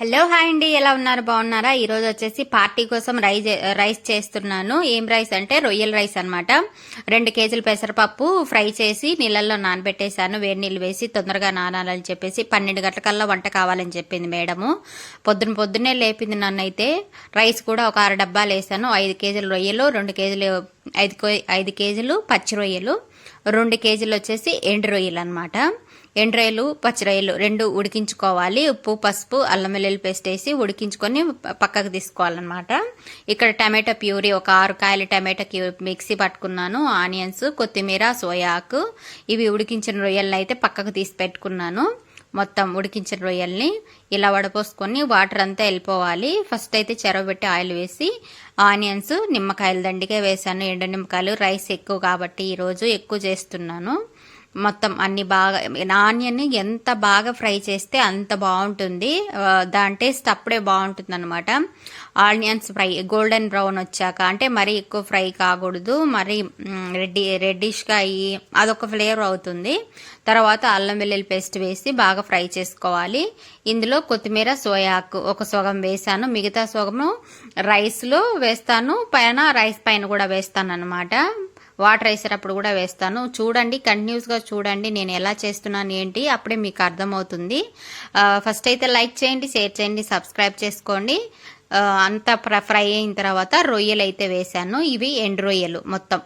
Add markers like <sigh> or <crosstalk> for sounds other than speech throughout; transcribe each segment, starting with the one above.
Hello hi అండి. ఎలా ఉన్నారు? బాగున్నారా? ఈరోజు వచ్చేసి పార్టీ కోసం రైస్ రైస్ చేస్తున్నాను. ఏం రైస్ అంటే రొయ్యల రైస్ అన్నమాట. రెండు కేజీల పెసరపప్పు ఫ్రై చేసి నీళ్ళల్లో నానబెట్టేశాను. వేడి నీళ్ళు వేసి తొందరగా నానాలని చెప్పేసి పన్నెండు గంటలకల్లా వంట కావాలని చెప్పింది మేడము. పొద్దున పొద్దున్నే లేపింది నన్ను అయితే. రైస్ కూడా ఒక ఆరు డబ్బాలు వేసాను ఐదు కేజీలు రొయ్యలు రెండు కేజీలు ఐదు ఐదు కేజీలు పచ్చి రొయ్యలు. రెండు కేజీలు వచ్చేసి ఎండు రొయ్యలు అనమాట పచ్చి రొయ్యలు రెండు ఉడికించుకోవాలి. ఉప్పు పసుపు అల్లం వెల్లుల్లి పేస్ట్ వేసి ఉడికించుకొని పక్కకు తీసుకోవాలన్నమాట. ఇక్కడ టమాటా ప్యూరీ ఒక ఆరు కాయల టమాటా మిక్సీ పట్టుకున్నాను. ఆనియన్స్ కొత్తిమీర సోయాకు ఇవి ఉడికించిన రొయ్యలను అయితే పక్కకు తీసి పెట్టుకున్నాను. మొత్తం ఉడికించిన రొయ్యల్ని ఇలా వడపోసుకొని వాటర్ అంతా వెళ్ళిపోవాలి. ఫస్ట్ అయితే చెరవబెట్టి ఆయిల్ వేసి ఆనియన్స్ నిమ్మకాయల దండిగా వేసాను. ఎండు నిమ్మకాయలు రైస్ ఎక్కువ కాబట్టి ఈరోజు ఎక్కువ చేస్తున్నాను. మొత్తం అన్ని బాగా ఆనియన్ ఎంత బాగా ఫ్రై చేస్తే అంత బాగుంటుంది. దాని టేస్ట్ అప్పుడే బాగుంటుంది అనమాట ఆనియన్స్ ఫ్రై గోల్డెన్ బ్రౌన్ వచ్చాక అంటే మరీ ఎక్కువ ఫ్రై కాకూడదు మరీ రెడ్డి రెడ్డిష్గా అయ్యి అదొక ఫ్లేవర్ అవుతుంది. తర్వాత అల్లం వెల్లుల్లి పేస్ట్ వేసి బాగా ఫ్రై చేసుకోవాలి. ఇందులో కొత్తిమీర సోయాకు ఒక సొగం వేసాను. మిగతా సొగము రైస్లో వేస్తాను. పైన రైస్ పైన కూడా వేస్తాను అనమాట వాటర్ వేసేటప్పుడు కూడా వేస్తాను. చూడండి కంటిన్యూస్గా చూడండి నేను ఎలా చేస్తున్నాను ఏంటి అప్పుడే మీకు అర్థమవుతుంది. ఫస్ట్ అయితే లైక్ చేయండి షేర్ చేయండి సబ్స్క్రైబ్ చేసుకోండి. అంతా ఫ్ర- ఫ్రై అయిన తర్వాత రొయ్యలు అయితే వేసాను. ఇవి ఎండు రొయ్యలు మొత్తం.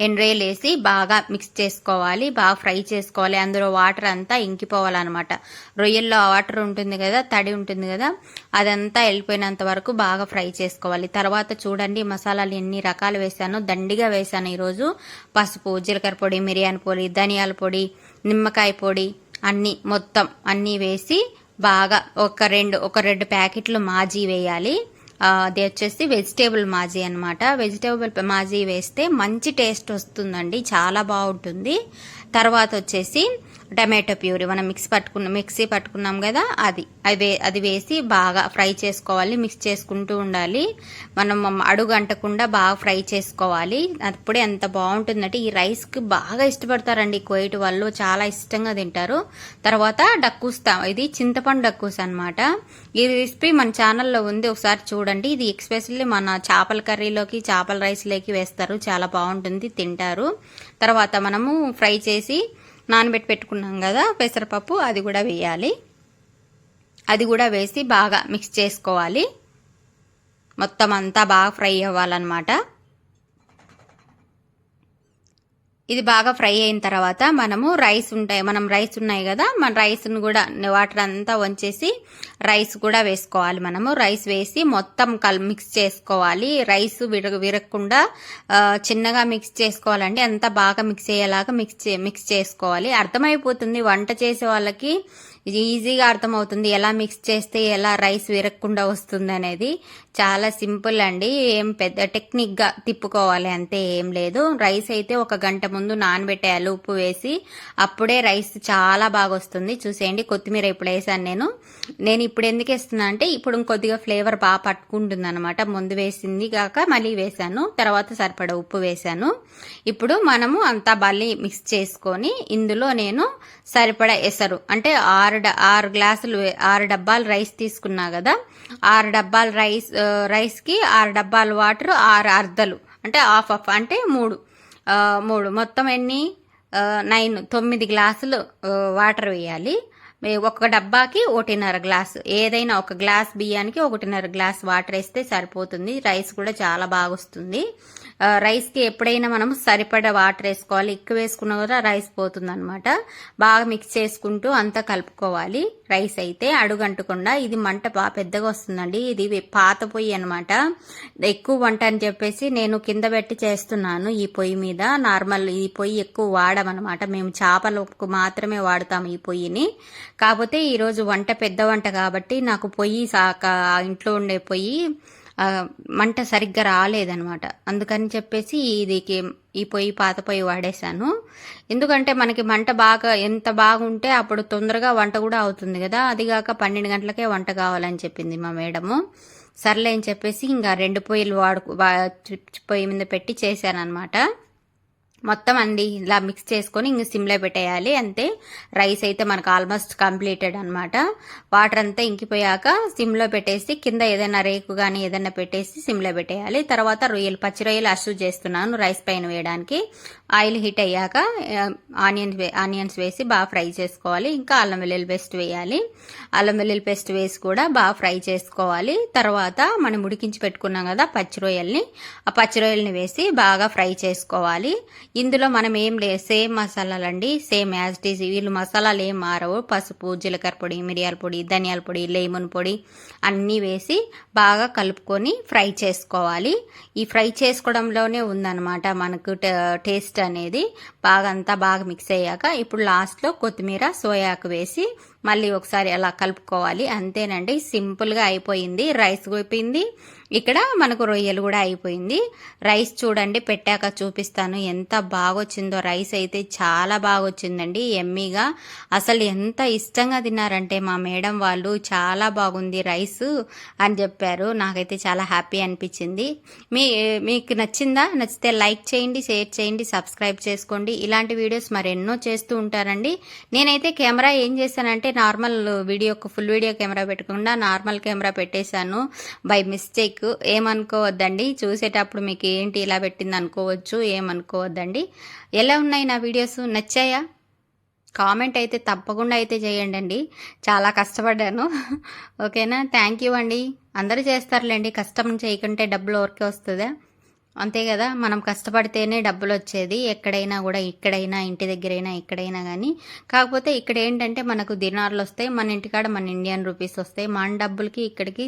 ఎండ్రేలు వేసి బాగా మిక్స్ చేసుకోవాలి బాగా ఫ్రై చేసుకోవాలి. అందులో వాటర్ అంతా ఇంకిపోవాలన్నమాట. రొయ్యల్లో వాటర్ ఉంటుంది కదా తడి ఉంటుంది కదా అదంతా వెళ్ళిపోయినంత వరకు బాగా ఫ్రై చేసుకోవాలి. తర్వాత చూడండి మసాలాలు ఎన్ని రకాలు వేసాను దండిగా వేసాను ఈరోజు. పసుపు జీలకర్ర పొడి మిరియాల పొడి ధనియాల పొడి నిమ్మకాయ పొడి అన్నీ మొత్తం అన్నీ వేసి బాగా ఒక రెండు ఒక రెండు ప్యాకెట్లు మాజీ వేయాలి. అది వచ్చేసి వెజిటేబుల్ మాజీ అనమాట వెజిటేబుల్ మాజీ వేస్తే మంచి టేస్ట్ వస్తుందండి. చాలా బాగుంటుంది. తర్వాత వచ్చేసి టమాటో ప్యూరీ మనం మిక్స్ పట్టుకున్న మిక్సీ పట్టుకున్నాం కదా అది. అది అది వేసి బాగా ఫ్రై చేసుకోవాలి మిక్స్ చేసుకుంటూ ఉండాలి. మనం అడుగు అంటకుండా బాగా ఫ్రై చేసుకోవాలి. అప్పుడే ఎంత బాగుంటుందంటే ఈ రైస్కి బాగా ఇష్టపడతారండి. కోయిట్ వాళ్ళు చాలా ఇష్టంగా తింటారు. తర్వాత డక్కూస్తా ఇది చింతపండు డక్కుస్ అన్నమాట. ఈ రెసిపీ మన ఛానల్లో ఉంది. ఒకసారి చూడండి. ఇది ఎక్స్పెషల్లీ మన చేపల కర్రీలోకి చేపల రైస్లోకి వేస్తారు. చాలా బాగుంటుంది. తింటారు. తర్వాత మనము ఫ్రై చేసి నానబెట్టి పెట్టుకున్నాం కదా పెసరపప్పు అది కూడా వేయాలి. అది కూడా వేసి బాగా మిక్స్ చేసుకోవాలి. మొత్తం అంతా బాగా ఫ్రై అవ్వాలన్నమాట. ఇది బాగా ఫ్రై అయిన తర్వాత మనము రైస్ ఉంటాయి మనం రైస్ ఉన్నాయి కదా మన రైస్ను కూడా వాటర్ అంతా వంచేసి రైస్ కూడా వేసుకోవాలి మనము. రైస్ వేసి మొత్తం కల్ మిక్స్ చేసుకోవాలి. రైస్ విరగ విరగకుండా చిన్నగా మిక్స్ చేసుకోవాలండి. అంతా బాగా మిక్స్ అయ్యేలాగా మిక్స్ మిక్స్ చేసుకోవాలి. అర్థమైపోతుంది వంట చేసే వాళ్ళకి. ఇది ఈజీగా అర్థమవుతుంది. ఎలా మిక్స్ చేస్తే ఎలా రైస్ విరగకుండా వస్తుంది అనేది చాలా సింపుల్ అండి. ఏం పెద్ద టెక్నిక్గా తిప్పుకోవాలి అంతే ఏం లేదు. రైస్ అయితే ఒక గంట ముందు నానబెట్టేయాలి ఉప్పు వేసి అప్పుడే రైస్ చాలా బాగా వస్తుంది. చూసేయండి కొత్తిమీర ఇప్పుడు వేసాను నేను. నేను ఇప్పుడు ఎందుకు వేస్తున్నా అంటే ఇప్పుడు కొద్దిగా ఫ్లేవర్ బాగా పట్టుకుంటుంది అనమాట ముందు వేసింది కాక మళ్ళీ వేసాను. తర్వాత సరిపడ ఉప్పు వేసాను. ఇప్పుడు మనము అంతా బల్లి మిక్స్ చేసుకొని ఇందులో నేను సరిపడా ఎసరు అంటే ఆరు డ- ఆరు గ్లాసులు ఆరు డబ్బాలు రైస్ తీసుకున్నా కదా ఆరు డబ్బాలు రైస్ రైస్కి ఆరు డబ్బాలు వాటర్ ఆరు అర్ధలు అంటే హాఫ్ హాఫ్ అంటే మూడు. మూడు. మొత్తం ఎన్ని? నైన్. తొమ్మిది గ్లాసులు వాటర్ వేయాలి. ఒక డబ్బాకి ఒకటిన్నర గ్లాస్. ఏదైనా ఒక గ్లాస్ బియ్యానికి ఒకటిన్నర గ్లాస్ వాటర్ వేస్తే సరిపోతుంది. రైస్ కూడా చాలా బాగా వస్తుంది. రైస్కి ఎప్పుడైనా మనం సరిపడా వాటర్ వేసుకోవాలి. ఎక్కువ వేసుకున్నా కూడా రైస్ పోతుంది అనమాట బాగా మిక్స్ చేసుకుంటూ అంతా కలుపుకోవాలి. రైస్ అయితే అడుగంటకుండా ఇది మంట బాగా పెద్దగా వస్తుందండి. ఇది పాత పొయ్యి అనమాట ఎక్కువ వంట అని చెప్పేసి నేను కింద పెట్టి చేస్తున్నాను ఈ పొయ్యి మీద. నార్మల్ ఈ పొయ్యి ఎక్కువ వాడమనమాట మేము చేపలకు మాత్రమే వాడతాము ఈ పొయ్యిని. కాకపోతే ఈరోజు వంట పెద్ద వంట కాబట్టి నాకు పొయ్యి సాక ఇంట్లో ఉండే పొయ్యి మంట సరిగ్గా రాలేదనమాట అందుకని చెప్పేసి ఇది ఈ పొయ్యి పాత పొయ్యి వాడేశాను. ఎందుకంటే మనకి మంట బాగా ఎంత బాగుంటే అప్పుడు తొందరగా వంట కూడా అవుతుంది కదా. అదిగాక పన్నెండు గంటలకే వంట కావాలని చెప్పింది మా మేడము. సర్లే అని చెప్పేసి ఇంకా రెండు పొయ్యిలు వాడుకు పొయ్యి మీద పెట్టి చేశానమాట మొత్తం అండి ఇలా మిక్స్ చేసుకొని ఇంక సిమ్లో పెట్టేయాలి. అంతే. రైస్ అయితే మనకు ఆల్మోస్ట్ కంప్లీటెడ్ అనమాట వాటర్ అంతా ఇంకిపోయాక సిమ్లో పెట్టేసి కింద ఏదైనా రేకు కానీ ఏదైనా పెట్టేసి సిమ్లో పెట్టేయాలి. తర్వాత రొయ్యలు పచ్చి రొయ్యలు అష్యూ చేస్తున్నాను రైస్ పైన వేయడానికి. ఆయిల్ హీట్ అయ్యాక ఆనియన్స్ ఆనియన్స్ వేసి బాగా ఫ్రై చేసుకోవాలి. ఇంకా అల్లం వెల్లుల్లి పేస్ట్ వేయాలి. అల్లం వెల్లుల్లి పేస్ట్ వేసి కూడా బాగా ఫ్రై చేసుకోవాలి. తర్వాత మనం ఉడికించి పెట్టుకున్నాం కదా పచ్చి రొయ్యల్ని ఆ పచ్చి రొయ్యల్ని వేసి బాగా ఫ్రై చేసుకోవాలి. ఇందులో మనం ఏం లే సేమ్ మసాలాలండి సేమ్ యాజ్ ఇట్ ఈజ్. వీళ్ళు మసాలాలు ఏం మారవు. పసుపు జీలకర్ర పొడి మిరియాల పొడి ధనియాల పొడి లెమన్ పొడి అన్నీ వేసి బాగా కలుపుకొని ఫ్రై చేసుకోవాలి. ఈ ఫ్రై చేసుకోవడంలోనే ఉందన్నమాట మనకు టేస్ట్ అనేది. బాగా అంతా బాగా మిక్స్ అయ్యాక ఇప్పుడు లాస్ట్లో కొత్తిమీర సోయాకు వేసి మళ్ళీ ఒకసారి అలా కలుపుకోవాలి. అంతేనండి సింపుల్గా అయిపోయింది. రైస్ అయిపోయింది ఇక్కడ మనకు రొయ్యలు కూడా అయిపోయింది. రైస్ చూడండి పెట్టాక చూపిస్తాను ఎంత బాగా వచ్చిందో రైస్ అయితే చాలా బాగా వచ్చిందండి ఎమ్మీగా. అసలు ఎంత ఇష్టంగా తిన్నారంటే మా మేడం వాళ్ళు చాలా బాగుంది రైస్ అని చెప్పారు. నాకైతే చాలా హ్యాపీ అనిపించింది. మీ మీకు నచ్చిందా? నచ్చితే లైక్ చేయండి షేర్ చేయండి సబ్స్క్రైబ్ చేసుకోండి. ఇలాంటి వీడియోస్ మరెన్నో చేస్తూ ఉంటారండి. నేనైతే కెమెరా ఏం చేశానంటే normal video full video camera పెట్టకుండా నార్మల్ కెమెరా పెట్టేశాను. బై మిస్టేక్ ఏమనుకోవద్దండి? చూసేటప్పుడు మీకు ఏంటి ఇలా పెట్టింది అనుకోవచ్చు ఏమనుకోవద్దండి? ఎలా ఉన్నాయి నా వీడియోస్? నచ్చాయా? కామెంట్ అయితే తప్పకుండా అయితే చేయండి అండి చాలా కష్టపడ్డాను. <laughs> ఓకేనా? థ్యాంక్ యూ అండి. అందరూ చేస్తారులేండి. కష్టం చేయకుంటే డబ్బులు ఓరికే వస్తుందా? అంతే కదా? మనం కష్టపడితేనే డబ్బులు వచ్చేది ఎక్కడైనా కూడా ఇక్కడైనా ఇంటి దగ్గరైనా ఎక్కడైనా కానీ కాకపోతే ఇక్కడ ఏంటంటే మనకు దినార్లు వస్తాయి మన ఇంటికాడ మన ఇండియన్ రూపీస్ వస్తాయి. మన డబ్బులకి ఇక్కడికి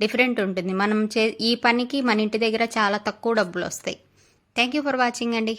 డిఫరెంట్ ఉంటుంది. మనం చే ఈ పనికి మన ఇంటి దగ్గర చాలా తక్కువ డబ్బులు వస్తాయి. థ్యాంక్ యూ ఫర్ వాచింగ్ అండి.